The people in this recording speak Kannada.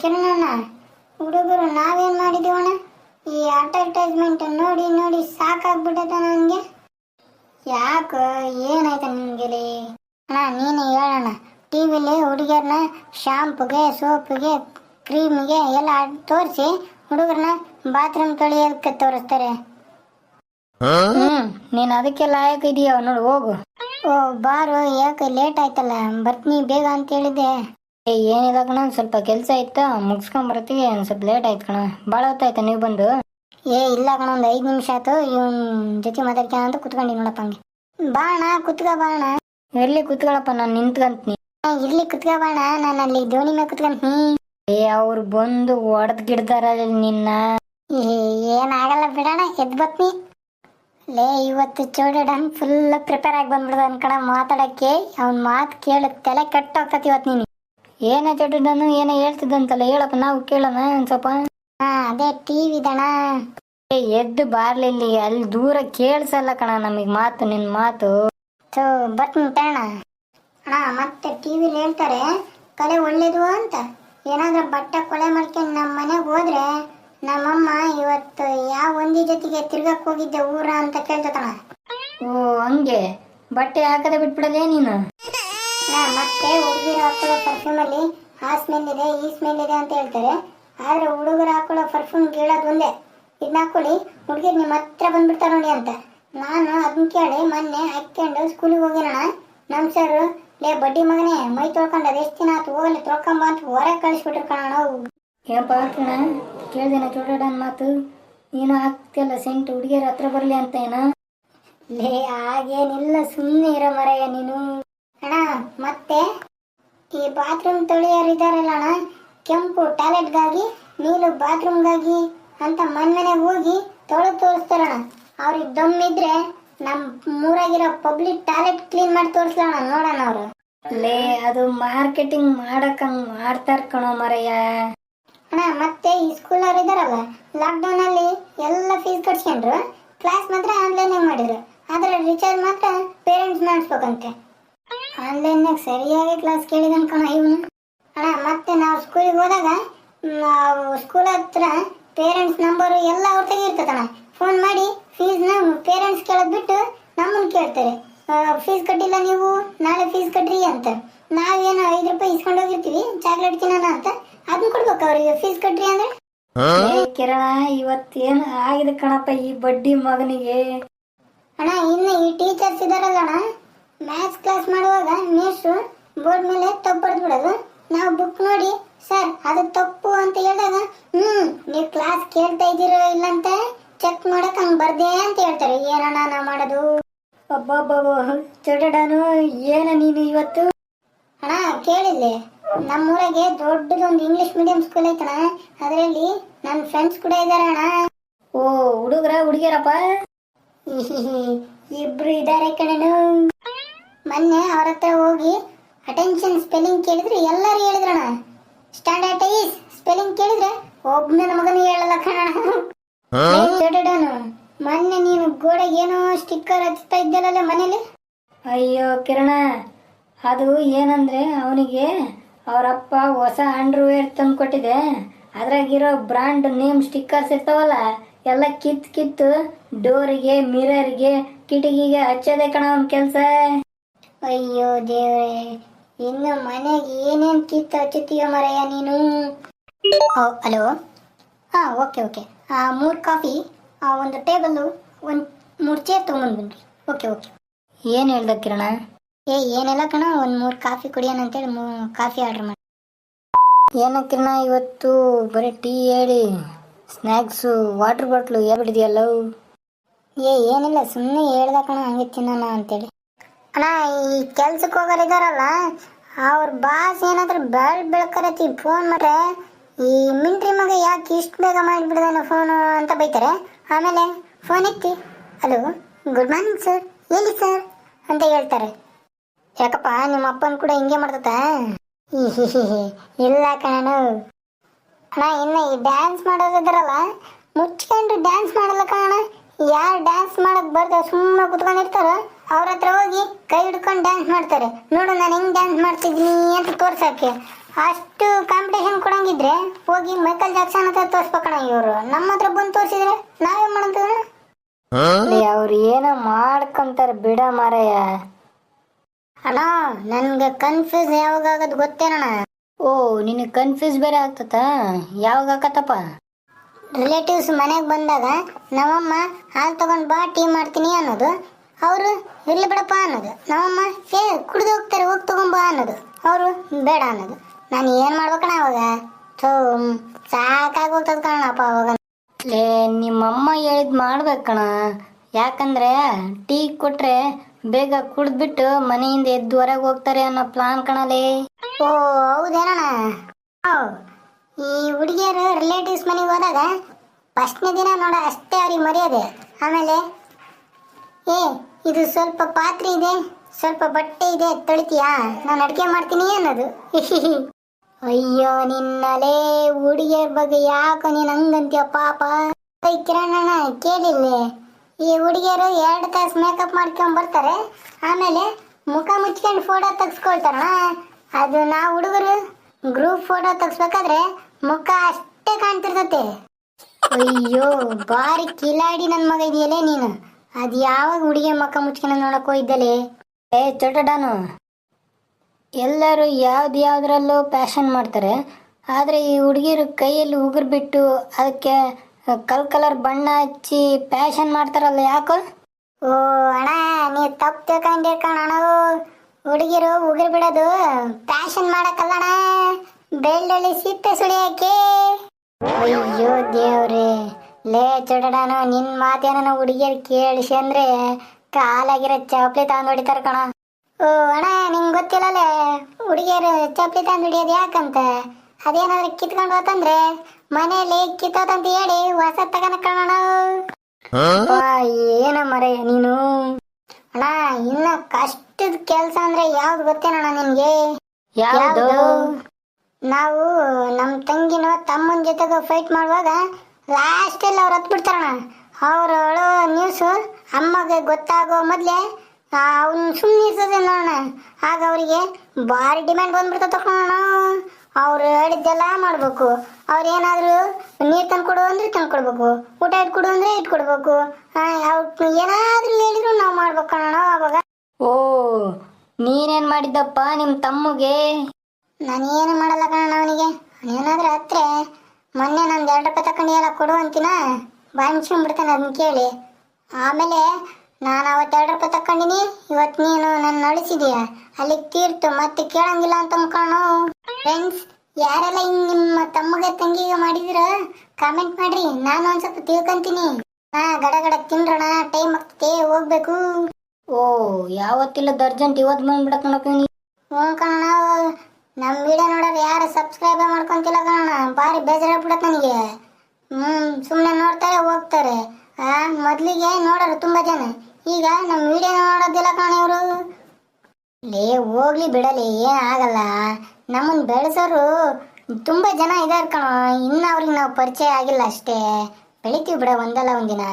ಕಿರಣಣ್ಣ ಹುಡುಗರು ನಾವೇನ್ ಮಾಡಿದೀವಣ್ಣ? ಈ ಅಡ್ವರ್ಟೈಸ್ಮೆಂಟ್ ನೋಡಿ ನೋಡಿ ಸಾಕಾಗ್ಬಿಟ್ಟದ ನನಗೆ ಯಾಕೆ ಏನಾಯ್ತು ರೀ ಅಣ್ಣ ನೀನು ಹೇಳಣ್ಣ ಟಿ ವಿಲಿ ಹುಡುಗಿಯರನ್ನ ಶಾಂಪುಗೆ ಸೋಪಿಗೆ ಕ್ರೀಮ್ಗೆ ಎಲ್ಲ ತೋರಿಸಿ ಹುಡುಗರನ್ನ ಬಾತ್ರೂಮ್ ತೊಳೆಯೋದಕ್ಕೆ ತೋರಿಸ್ತಾರೆ. ಹ್ಮ್ ನೀನು ಅದಕ್ಕೆ ಲಾಯಕ್ ಇದೀಯ ನೋಡು ಹೋಗು. ಓ ಬಾರು ಯಾಕೆ ಲೇಟ್ ಆಯ್ತಲ್ಲ ಬರ್ತೀನಿ ಬೇಗ ಅಂತ ಹೇಳಿದ್ದೆ. ಏ ಏನಿಲ್ಲ ಕಣ ಸ್ವಲ್ಪ ಕೆಲಸ ಇತ್ತು ಮುಗಿಸ್ಕೊಂಡ್ ಬರ್ತೀವಿ ಒಂದ್ ಸ್ವಲ್ಪ ಲೇಟ್ ಆಯ್ತು ಕಣ. ಭಾಳ ಹೊತ್ತಾಯ್ತು ನೀವು ಬಂದು? ಏ ಇಲ್ಲ ಕಣ ಒಂದು ಐದ್ ನಿಮಿಷ ಆಯ್ತು ಇವನ್ ಜೊತೆ ಮಾತಾಡ್ತಾನ ಅಂತ ಕುತ್ಕೊಂಡಿ ನೋಡಪ್ಪ ಹಂಗೆ. ಬಾಣ ಕುತ್ಕ ಬಾಣ ಎಲ್ಲಿ ಕುತ್ಕೊಳಪ್ಪ ನಾನು ನಿಂತ್ಕಂತೀನಿ. ಇರ್ಲಿ ಕುತ್ಕ ಬಾಣ ನಾನು ಅಲ್ಲಿ ದೋಣಿ ಮೇಲೆ ಕುತ್ಕಂತೀನಿ. ಏ ಅವ್ರು ಬಂದು ಒಡೆದ್ ಗಿಡ್ದಾರ ನಿನ್ನ. ಏನಾಗಲ್ಲ ಬಿಡೋಣ ಎದ್ ಬತ್ನಿ. ಲೇ ಇವತ್ತು ಚೋಡಡನ್ ಫುಲ್ ಪ್ರಿಪೇರ್ ಆಗಿ ಬಂದ್ಬಿಡ್ದ ಅನ್ಕಣ ಮಾತಾಡಕ್ಕೆ. ಅವ್ನ ಮಾತು ಕೇಳು ತಲೆ ಕೆಟ್ಟೋಗ್ತತಿ ಇವತ್ತು ನೀನು. ಏನ ಚಟುಡನು ಏನೋ ಹೇಳ್ತಿದ್ದಂತಲ್ಲ ಹೇಳಪ್ಪ ನಾವು ಕೇಳೋಣ ಒಂದ್ ಸ್ವಲ್ಪ. ಹಾ ಅದೇ ಟಿವಿ ದಣ. ಏ ಎದ್ದು ಬಾರ್ಲಿಲ್ಲಿ ಅಲ್ಲಿ ದೂರ ಕೇಳ್ಸಲ್ಲ ಕಣ ನಮಗ್ ಮಾತು ನಿನ್ ಮಾತು. ಸೊ ಬರ್ತೀನಿ ತಣ ಅಣ್ಣ ಮತ್ತೆ ಟಿವಿಲಿ ಹೇಳ್ತಾರೆ ಕಲೆ ಒಳ್ಳೇದು ಅಂತ. ಏನಾದ್ರೂ ಬಟ್ಟೆ ಕೊಳೆ ಮಾಡ್ಕೊಂಡು ನಮ್ಮ ಮನೆಗೆ ಹೋದ್ರೆ ನಮ್ಮಮ್ಮ ಇವತ್ತು ಯಾವ ಒಂದಿ ಜೊತೆಗೆ ತಿರ್ಗಕ್ ಹೋಗಿದ್ದೆ ಊರ ಅಂತ ಕೇಳ್ತತಣ. ಓ ಹಂಗೆ? ಬಟ್ಟೆ ಹಾಕದೆ ಬಿಟ್ಬಿಡಲೇ ನೀನು? ಮತ್ತೆ ಹುಡುಗಿರು ಹಾಕೊಳ್ಳೋ ಪರ್ಫ್ಯೂಮ್ ಅಲ್ಲಿ ಆ ಸ್ಮೆಲ್ ಇದೆ ಈ ಸ್ಮೆಲ್ ಇದೆ ಅಂತ ಹೇಳ್ತಾರೆ. ಆದ್ರೆ ಹುಡುಗರು ಹಾಕೊಳ್ಳೋ ಪರ್ಫ್ಯೂಮ್ ಕೇಳೋದು ಒಂದೇ. ಇದನ್ನ ಹಾಕೊಳ್ಳಿ ಹುಡುಗಿರು ನಿಮ್ಮ ಹತ್ರ ಬಂದ್ಬಿಡ್ತಾರ ನೋಡಿ ಅಂತ. ನಾನು ಅದನ್ನ ಕೇಳಿ ಮೊನ್ನೆ ಹಾಕ್ಕೊಂಡು ಸ್ಕೂಲಿಗೆ ಹೋಗಿರೋಣ ನಮ್ ಸರ್ ಲೇ ಬಡ್ಡಿ ಮಗನೇ ಮೈ ತೊಳ್ಕೊಂಡು ಅದು ಎಷ್ಟು ದಿನ ಆತು? ಹೋಗಲಿ ತೊಳ್ಕೊಂಬ ಅಂತ ಹೊರಗೆ ಕಳಿಸ್ಬಿಟ್ರು ಕಣ ಏನಪ್ಪ ಕಣ ಕೇಳ್ದೇನ ಚೋಡನ್ ಮಾತು? ನೀನು ಹಾಕ್ತಿಯಲ್ಲ ಸೆಂಟ್ ಹುಡುಗಿಯರ ಹತ್ರ ಬರಲಿ ಅಂತ ಏನ ಲೇ ಹಾಗೇನಿಲ್ಲ ಸುಮ್ಮನೆ ಇರೋ ಮರೆಯ ನೀನು. ಅಣ್ಣ ಮತ್ತೆ? ಈ ಬಾತ್ರೂಮ್ ತೊಳೆಯೋರು ಇದಾರಲ್ಲ ಅಣ್ಣ ಕೆಂಪು ಟಾಯ್ಲೆಟ್ಗಾಗಿ ನೀರು ಬಾತ್ರೂಮ್ಗಾಗಿ ಅಂತ ಮನೆ ಹೋಗಿ ತೊಳೆದು ತೋರಿಸ್ತಾರಣ್ಣ ಅವ್ರಿಗೆ ದಮ್ಮಿದ್ರೆ ನಮ್ಮ ಮೂರಾಗಿರೋ ಪಬ್ಲಿಕ್ ಟಾಯ್ಲೆಟ್ ಕ್ಲೀನ್ ಮಾಡಿ ತೋರಿಸ್ಲಣ್ಣ ನೋಡೋಣ ಅವರು. ಲೇ ಅದು ಮಾರ್ಕೆಟಿಂಗ್ ಮಾಡಕ್ಕಂಗ್ ಮಾಡ್ತಾರ ಕಣೋ ಮರಯ್ಯ. ಅಣ್ಣ ಮತ್ತೆ ಈ ಸ್ಕೂಲ್ ಅವ್ರು ಇದಾರಲ್ಲ ಲಾಕ್ಡೌನ್ ಅಲ್ಲಿ ಎಲ್ಲ ಫೀಸ್ ಕಟ್ಸ್ಕೊಂಡ್ರು. ಕ್ಲಾಸ್ ಮಾತ್ರ ಆನ್ಲೈನ್ ಮಾಡಿದ್ರು. ಆದ್ರೆ ರಿಚಾರ್ಜ್ ಮಾತ್ರ ಪೇರೆಂಟ್ಸ್ ಮಾಡಿಸ್ಬೇಕಂತೆ. ಆನ್ಲೈನ್ನಾಗ ಸರಿಯಾಗಿ ಕ್ಲಾಸ್ ಕೇಳಿದನ್ ಕಣ ಇವನು. ಅಣ್ಣ ಮತ್ತೆ ನಾವು ಸ್ಕೂಲಿಗೆ ಹೋದಾಗ ನಾವು ಸ್ಕೂಲ್ ಹತ್ರ ಪೇರೆಂಟ್ಸ್ ನಂಬರ್ ಎಲ್ಲ ಅವ್ರ ತೆಗಿರ್ತದಣ್ಣ ಫೋನ್ ಮಾಡಿ ಫೀಸ್ನ ಪೇರೆಂಟ್ಸ್ ಕೇಳದ್ ಬಿಟ್ಟು ನಮ್ಮನ್ ಕೇಳ್ತಾರೆ. ಫೀಸ್ ಕಟ್ಟಿಲ್ಲ ನೀವು ನಾಳೆ ಫೀಸ್ ಕಟ್ಟ್ರಿ ಅಂತ. ನಾವೇನು ಐದು ರೂಪಾಯಿ ಇಸ್ಕೊಂಡು ಹೋಗಿರ್ತೀವಿ ಚಾಕ್ಲೇಟ್ ತಿನ್ನೋಣ ಅಂತ. ಅದನ್ನ ಕೊಡ್ಬೇಕು ಅವ್ರಿಗೆ ಫೀಸ್ ಕಟ್ಟ್ರಿ ಅಂದ್ರೆ. ಕಿರಣ ಕಿರಣ ಇವತ್ತೇನು ಆಗಿದೆ ಕಣಪ್ಪ ಈ ಬಡ್ಡಿ ಮಗನಿಗೆ? ಅಣ್ಣ ಇನ್ನು ಈ ಟೀಚರ್ಸ್ ಇದಾರಲ್ಲ ಅಣ್ಣ. ಮ್ಯಾಥ್ಸ್ ಕ್ಲಾಸ್ ಮಾಡುವಾಗ ಮೇಷ್ಟ್ರು ಬೋರ್ಡ್ ಮೇಲೆ ತಪ್ಪು ಬರೆದು ಬಿಡೋದು. ನಾವು ಬುಕ್ ನೋಡಿ ಸರ್ ಅದು ತಪ್ಪು ಅಂತ ಹೇಳಿದಾಗ ಹ್ಮ್ ನೀವು ಕ್ಲಾಸ್ ಕೇಳ್ತಾ ಇದ್ದೀರೋ ಇಲ್ಲ ಅಂತ ಚೆಕ್ ಮಾಡಕ್ಕೆ ಹಂಗೆ ಬರ್ದೆ ಅಂತ ಹೇಳ್ತಾರೆ. ಏನಣ್ಣ ನಾ ಮಾಡೋದು? ಒಬ್ಬೊಬ್ಬ ಚಟಡನು ಏನ ನೀನು ಇವತ್ತು? ಅಣ್ಣ ಕೇಳಿಲ್ಲ ನಮ್ಮೂರಾಗೆ ದೊಡ್ಡದೊಂದು ಇಂಗ್ಲಿಷ್ ಮೀಡಿಯಂ ಸ್ಕೂಲ್ ಐತಣ್ಣ. ಅದರಲ್ಲಿ ನನ್ನ ಫ್ರೆಂಡ್ಸ್ ಕೂಡ ಇದ್ದಾರೆ ಅಣ್ಣ. ಓ ಹುಡುಗರ ಹುಡುಗಿಯರಪ್ಪ? ಇಬ್ರು ಇದ್ದಾರೆ ಕಣನು ಮೊನ್ನೆ ಅವ್ರ ಹತ್ರ ಹೋಗಿ ಅಟೆನ್ಷನ್ ಸ್ಪೆಲ್ಲಿಂಗ್ ಕೇಳಿದ್ರೆ ಎಲ್ಲರೂ ಹೇಳಿದ್ರಣ ಸ್ಟ್ಯಾಂಡರ್ಡ್ ಈಸ್ ಸ್ಪೆಲ್ಲಿಂಗ್ ಕೇಳಿದ್ರೆ ಒಬ್ಬನ ಮಗನು ಹೇಳಲ್ಲ ಕಣ ಮೊನ್ನೆ ನೀನು ಗೋಡೆಗೆ ಏನೋ ಸ್ಟಿಕ್ಕರ್ ಹಚ್ತಾ ಇದ್ದಲ್ಲ ಮನೇಲಿ? ಅಯ್ಯೋ ಕಿರಣ ಅದು ಏನಂದ್ರೆ ಅವನಿಗೆ ಅವರಪ್ಪ ಹೊಸ ಅಂಡರ್ವೇರ್ ತಂದು ಕೊಟ್ಟಿದೆ ಅದ್ರಾಗಿರೋ ಬ್ರಾಂಡ್ ನೇಮ್ ಸ್ಟಿಕ್ಕರ್ಸ್ ಇರ್ತಾವಲ್ಲ ಎಲ್ಲ ಕಿತ್ ಕಿತ್ತು ಡೋರಿಗೆ ಮಿರರ್ಗೆ ಕಿಟಕಿಗೆ ಹಚ್ಚೋದೇ ಕಣ ಅವನ ಕೆಲಸ. ಅಯ್ಯೋ ದೇವ್ರೆ, ಇನ್ನು ಮನೆಗೆ ಏನೇನು ಕಿತ್ತ ಹಚ್ಚುತ್ತೀಯ ಮರಯ್ಯ ನೀನು? ಓ, ಹಲೋ? ಹಾ, ಓಕೆ ಓಕೆ. ಮೂರು ಕಾಫಿ ಒಂದು ಟೇಬಲ್ಲು, ಒಂದು, ಮೂರು ಚೇರ್ ತೊಗೊಂಡ್ಬಂದ್ರಿ ಓಕೆ ಓಕೆ. ಏನು ಹೇಳ್ದ ಕಿರಣ? ಏ, ಏನೆಲ್ಲ ಕಣ, ಒಂದು ಮೂರು ಕಾಫಿ ಕುಡಿಯೋಣ ಅಂತೇಳಿ ಮೂ, ಕಾಫಿ ಆರ್ಡರ್ ಮಾಡಿ ಏನ ಕಿರಣ, ಇವತ್ತು ಬರೀ ಟೀ ಹೇಳಿ ಸ್ನ್ಯಾಕ್ಸು ವಾಟರ್ ಬಾಟ್ಲು ಹೇಳ್ಬಿಟ್ಟಿದೆಯಲ್ಲ ಏ, ಏನಿಲ್ಲ ಸುಮ್ಮನೆ ಹೇಳ್ದ ಕಣ, ಹಂಗೆ ತಿನ್ನೋಣ ಅಂತೇಳಿ. ಅಣ್ಣ, ಈ ಕೆಲ್ಸಕ್ಕೆ ಹೋಗೋರು ಇದಾರಲ್ಲ, ಅವ್ರ ಬಾಸ್ ಏನಾದ್ರೂ ಬೆಳ್ ಬೆಳ್ಕರತಿ ಫೋನ್ ಮಾಡ್ರೆ, ಈ ಮಿಂಟ್ರಿ ಮಗ ಯಾಕೆ ಇಷ್ಟು ಬೇಗ ಮಾಡಿಬಿಡ್ದಾನೆ ಫೋನು ಅಂತ ಬೈತಾರೆ. ಆಮೇಲೆ ಫೋನ್ ಎತ್ತಿ ಹಲೋ ಗುಡ್ ಮಾರ್ನಿಂಗ್ ಸರ್ ಎಲ್ಲಿ ಸರ್ ಅಂತ ಹೇಳ್ತಾರೆ. ಯಾಕಪ್ಪ, ನಿಮ್ಮ ಅಪ್ಪನ ಕೂಡ ಹಿಂಗೆ ಮಾಡ್ತತ? ಇಲ್ಲ ಕಣನು ಅಣ್ಣ, ಇನ್ನು ಈ ಡ್ಯಾನ್ಸ್ ಮಾಡೋದಿದ್ರಲ್ಲ ಮುಚ್ಕೊಂಡು ಡ್ಯಾನ್ಸ್ ಮಾಡಲ್ಲ ಕಣ ಯಾರು ಡ್ಯಾನ್ಸ್ ಮಾಡಕ್ ಬರ್ತಾರೆ ಸುಮ್ಮನೆ ಕುತ್ಕೊಂಡಿರ್ತಾರ ಅವ್ರ ಹತ್ರ ಹೋಗಿ ಕೈ ಹಿಡ್ಕೊಂಡು ಡ್ಯಾನ್ಸ್ ಮಾಡ್ತಾರೆ. ನೋಡು ನಾನು ಹೆಂಗ್ ಡ್ಯಾನ್ಸ್ ಮಾಡ್ತಿದ್ದೀನಿ ಅಂತ ತೋರ್ಸಕ್ಕೆ. ಅಷ್ಟು ಕಾಂಪಿಟೇಷನ್ ಕೊಡಂಗಿದ್ರೆ ಹೋಗಿ ಮೈಕಲ್ ಜಾಕ್ಸನ್ ಹತ್ರ ತೋರ್ಸ್ಬೇಕಣ ಇವರು. ನಮ್ಮ ಹತ್ರ ಬಂದು ತೋರಿಸಿದ್ರೆ ನಾವೇ ಮಾಡೋದು ಅವ್ರು ಏನೋ ಮಾಡ್ಕೊಂತಾರ ಬಿಡ ಮಾರಯ್ಯ ಅಣ್ಣ ನನ್ಗೆ ಕನ್ಫ್ಯೂಸ್ ಯಾವಾಗ ಆಗೋದು ಗೊತ್ತೇನಣ್ಣ? ಓ ನಿನಗೆ ಕನ್ಫ್ಯೂಸ್ ಬೇರೆ ಆಗ್ತತಾ ಯಾವಾಗ ಆಕತ್ತಪ್ಪ ರಿಲೇಟಿವ್ಸ್ ಮನೆಗೆ ಬಂದಾಗ, ನಮ್ಮಮ್ಮ ಹಾಲು ತಗೊಂಡು ಬಾ, ಟೀ ಮಾಡ್ತೀನಿ ಅನ್ನೋದು. ಅವರು, ಇರ್ಲಿ ಬಿಡಪ್ಪ ಅನ್ನೋದು. ನಮ್ಮಮ್ಮ, ಏ, ಕುಡಿದು ಹೋಗ್ತಾರೆ, ಹೋಗಿ ತಗೊಂಬಾ ಅನ್ನೋದು. ಅವರು, ಬೇಡ ಅನ್ನೋದು. ನಾನು ಏನು ಮಾಡ್ಬೇಕಣ ಅವಾಗ ಥೋ ಹೋಗ್ತದ ಕಣಪ್ಪ ಅವಾಗ. ಲೇ, ನಿಮ್ಮಮ್ಮ ಹೇಳಿದ್ ಮಾಡ್ಬೇಕಣ ಯಾಕಂದ್ರೆ, ಟೀ ಕೊಟ್ರೆ ಬೇಗ ಕುಡ್ದ್ಬಿಟ್ಟು ಮನೆಯಿಂದ ಎದ್ದು ಹೊರಗೆ ಹೋಗ್ತಾರೆ ಅನ್ನೋ ಪ್ಲಾನ್ ಕಣಲೇ. ಓ, ಹೌದೇನಣ್ಣ. ಈ ಹುಡುಗಿಯರು ರಿಲೇಟಿವ್ಸ್ ಮನೆಗೆ ಹೋದಾಗ ಫಸ್ಟ್ನೇ ದಿನ ನೋಡ ಅಷ್ಟೇ ಅವ್ರಿಗೆ ಮರ್ಯಾದೆ. ಆಮೇಲೆ, ಏ, ಇದು ಸ್ವಲ್ಪ ಪಾತ್ರೆ ಇದೆ, ಸ್ವಲ್ಪ ಬಟ್ಟೆ ಇದೆ, ತೊಳಿತೀಯಾ? ನಾನು ಅಡುಗೆ ಮಾಡ್ತೀನಿ ಅನ್ನೋದು. ಅಯ್ಯೋ, ನಿನ್ನಲೇ ಹುಡುಗಿಯರ ಬಗ್ಗೆ ಯಾಕೋ ನೀನು ಹಂಗಂತೀಯ ಪಾಪ? ಕಿರಣಣ್ಣ ಕೇಳಿಲ್ಲ ಈ ಹುಡುಗಿಯರು ಎರಡು ತಾಸು ಮೇಕಪ್ ಮಾಡ್ಕೊಂಡು ಬರ್ತಾರೆ, ಆಮೇಲೆ ಮುಖ ಮುಚ್ಕೊಂಡು ಫೋಟೋ ತೆಗೆಸ್ಕೊಳ್ತಾರಣ? ಅದು ನಾವು ಹುಡುಗರು ಗ್ರೂಪ್ ಫೋಟೋ ತೆಗ್ಸ್ಬೇಕಾದ್ರೆ ಮುಖ ಅಷ್ಟೇ ಕಾಣ್ತಿರ್ತತೆ. ಅಯ್ಯೋ ಬಾರಿ ಕಿಲಾಡಿ ನನ್ನ ಮಗ ಇದೆಯಲ್ಲೇ ನೀನು. ಅದು ಯಾವಾಗ ಹುಡುಗಿಯ ಮಕ್ಕ ಮುಚ್ಕೊಂಡು ನೋಡಕ್ ಹೋಗಿದ್ದಲೇ ಏ ಚೊಟಡಾನು ಎಲ್ಲರೂ ಯಾವ್ದು ಯಾವ್ದ್ರಲ್ಲೂ ಪ್ಯಾಷನ್ ಮಾಡ್ತಾರೆ. ಆದರೆ ಈ ಹುಡುಗಿರು ಕೈಯಲ್ಲಿ ಉಗುರು ಬಿಟ್ಟು ಅದಕ್ಕೆ ಕಲ್ ಕಲರ್ ಬಣ್ಣ ಹಚ್ಚಿ ಪ್ಯಾಷನ್ ಮಾಡ್ತಾರಲ್ಲ ಯಾಕೋ? ಓ, ಅಣ್ಣ ನೀ ತಪ್ಪು ತಿಳ್ಕೊಂಡಿರ್ಕಣ ಕಣಣ್ಣ. ಹುಡುಗಿರು ಉಗಿರ್ ಬಿಡೋದು. ಫ್ಯಾಷನ್ ಮಾಡಕ್ಕಲ್ಲಣ. ಬೆಳ್ಳುಳ್ಳಿ ಸಿಪ್ಪೆ ಸುಳಿಯಕ್ಕೆ ಅಯ್ಯೋ ದೇವ್ರೆ. ಲೇ ಚೊಡಡಾನು ನಿನ್ ಮಾತೇನ ಹುಡುಗಿಯರ್ ಕೇಳಿಸಿ ಅಂದ್ರೆ ಕಾಲಾಗಿರೋ ಚಪ್ಪಲಿ ತಗೊಂಡು ಹೊಡಿತಾರ ಕಣ. ಓ ಅಣ್ಣ ನಿಂಗೆ ಗೊತ್ತಿಲ್ಲಲೇ? ಹುಡುಗಿಯರು ಚಪ್ಪಲಿ ತಂದು ಹಿಡಿಯೋದು ಯಾಕಂತ? ಅದೇನಾದ್ರೂ ಕಿತ್ಕೊಂಡು ಹೋತಂದ್ರೆ ಮನೆಯಲ್ಲಿ ಕಿತ್ತೋತಂತ ಹೇಳಿ ಹೊಸ ತಗನ ಕಣ ಏನ ಮರೆಯ ನೀನು. ಅಣ್ಣ ಇನ್ನ ಕೆಲಸ ಅಂದ್ರೆ ಯಾವ್ದು ಗೊತ್ತೇನಣ್ಣ ನಿಮ್ಗೆ? ಯಾವುದು? ನಾವು ನಮ್ ತಂಗಿನ ತಮ್ಮನ ಜೊತೆಗೆ ಫೈಟ್ ಮಾಡುವಾಗ ಲಾಸ್ಟ್ ಅಲ್ಲಿ ಅವ್ರು ಹತ್ ಬಿಡ್ತಾರಣ್ಣ. ಅವ್ರ ಅಳೋ ನ್ಯೂಸ್ ಅಮ್ಮಗೆ ಗೊತ್ತಾಗೋ ಮೊದ್ಲೇ ಅವ್ನ ಸುಮ್ಮನೆ ಇರ್ತದೆ ನೋಡೋಣ ಆಗ ಅವರಿಗೆ ಭಾರಿ ಡಿಮ್ಯಾಂಡ್ ಬಂದ್ಬಿಡ್ತದೆ ತಗೊಳ್ಳೋಣ ಅವ್ರು ಹೇಳಿದ್ದೆಲ್ಲ ಮಾಡ್ಬೇಕು. ಅವ್ರು ಏನಾದ್ರು ನೀರು ತಂದು ಕೊಡು ಅಂದ್ರೆ ತಂದು ಕೊಡ್ಬೇಕು. ಊಟ ಇಟ್ಕೊಡು ಅಂದ್ರೆ ಇಟ್ಕೊಡ್ಬೇಕು. ಅವ್ರು ಏನಾದ್ರೂ ಹೇಳಿದ್ರು ನಾವು ಮಾಡ್ಬೇಕು ಅಣ್ಣ ಅವಾಗ. ಓ, ನೀನೇನ್ ಮಾಡಿದ್ದಪ್ಪ ನಿಮ್ ತಮ್ಮಗೆ? ನಾನೇನು ಮಾಡಲ್ಲ ಕಣ ಅವನಿಗೆ. ಏನಾದ್ರೂ ಹತ್ರೆ ಮೊನ್ನೆ ನಂದು ಎರಡು ರೂಪಾಯಿ ತಕೊಂಡು ಎಲ್ಲ ಕೊಡು ಅಂತೀನ? ಬಾಯಿಸ್ಕೊಂಡ್ಬಿಡ್ತಾನೆ ಅದನ್ನ ಕೇಳಿ. ಆಮೇಲೆ ನಾನು ಅವತ್ತು ಎರಡು ರೂಪಾಯಿ ತಕೊಂಡಿನಿ ಇವತ್ತು ನೀನು ನನ್ನ ನಡೆಸಿದೀಯ? ಅಲ್ಲಿ ತೀರ್ತು, ಮತ್ತೆ ಕೇಳಂಗಿಲ್ಲ ಅಂತ ಅನ್ಕೊಂಡು ಫ್ರೆಂಡ್ಸ್ ಯಾರೆಲ್ಲ ಹಿಂಗ್ ನಿಮ್ಮ ತಮ್ಮಗೆ ತಂಗಿಗೆ ಮಾಡಿದಿರ ಕಾಮೆಂಟ್ ಮಾಡ್ರಿ. ನಾನು ಒಂದ್ ಸ್ವಲ್ಪ ತಿಳ್ಕೊಂತೀನಿ. ಹಾ ಗಡ ಗಡ ತಿನ್ರೋಣ ಟೈಮ್ ಆಗ್ತದೆ, ಹೋಗ್ಬೇಕು. ಓ, ಯಾವತ್ತಿಲ್ಲ ಅರ್ಜೆಂಟ್ ಇವತ್ತು ಬಂದ್ಬಿಡಕ್ ನೋಡಕ್ ನೀ. ಹ್ಞೂ ಕಣ ನಮ್ಮ ವಿಡಿಯೋ ನೋಡೋರು ಯಾರು ಸಬ್ಸ್ಕ್ರೈಬ್ ಮಾಡ್ಕೊಂತಿಲ್ಲ ಕಣ ಭಾರಿ ಬೇಜಾರಾಗ್ಬಿಡತ್ತೆ ನನಗೆ. ಹ್ಞೂ ಸುಮ್ಮನೆ ನೋಡ್ತಾರೆ ಹೋಗ್ತಾರೆ. ಆ, ಮೊದಲಿಗೆ ನೋಡೋರು ತುಂಬ ಜನ. ಈಗ ನಮ್ಮ ವಿಡಿಯೋ ನೋಡೋದಿಲ್ಲ ಕಣ ಇವರು. ಲೇ, ಹೋಗ್ಲಿ ಬಿಡಲಿ, ಏನ್ ಆಗಲ್ಲ. ನಮ್ಮನ್ನ ಬೆಳೆಸೋರು ತುಂಬಾ ಜನ ಇದ್ದಾರೆ ಕಣ, ಇನ್ನು ಅವ್ರಿಗೆ ನಾವು ಪರಿಚಯ ಆಗಿಲ್ಲ ಅಷ್ಟೇ. ಬೆಳಿತೀವಿ ಬಿಡ ಒಂದಲ್ಲ ಒಂದಿನ.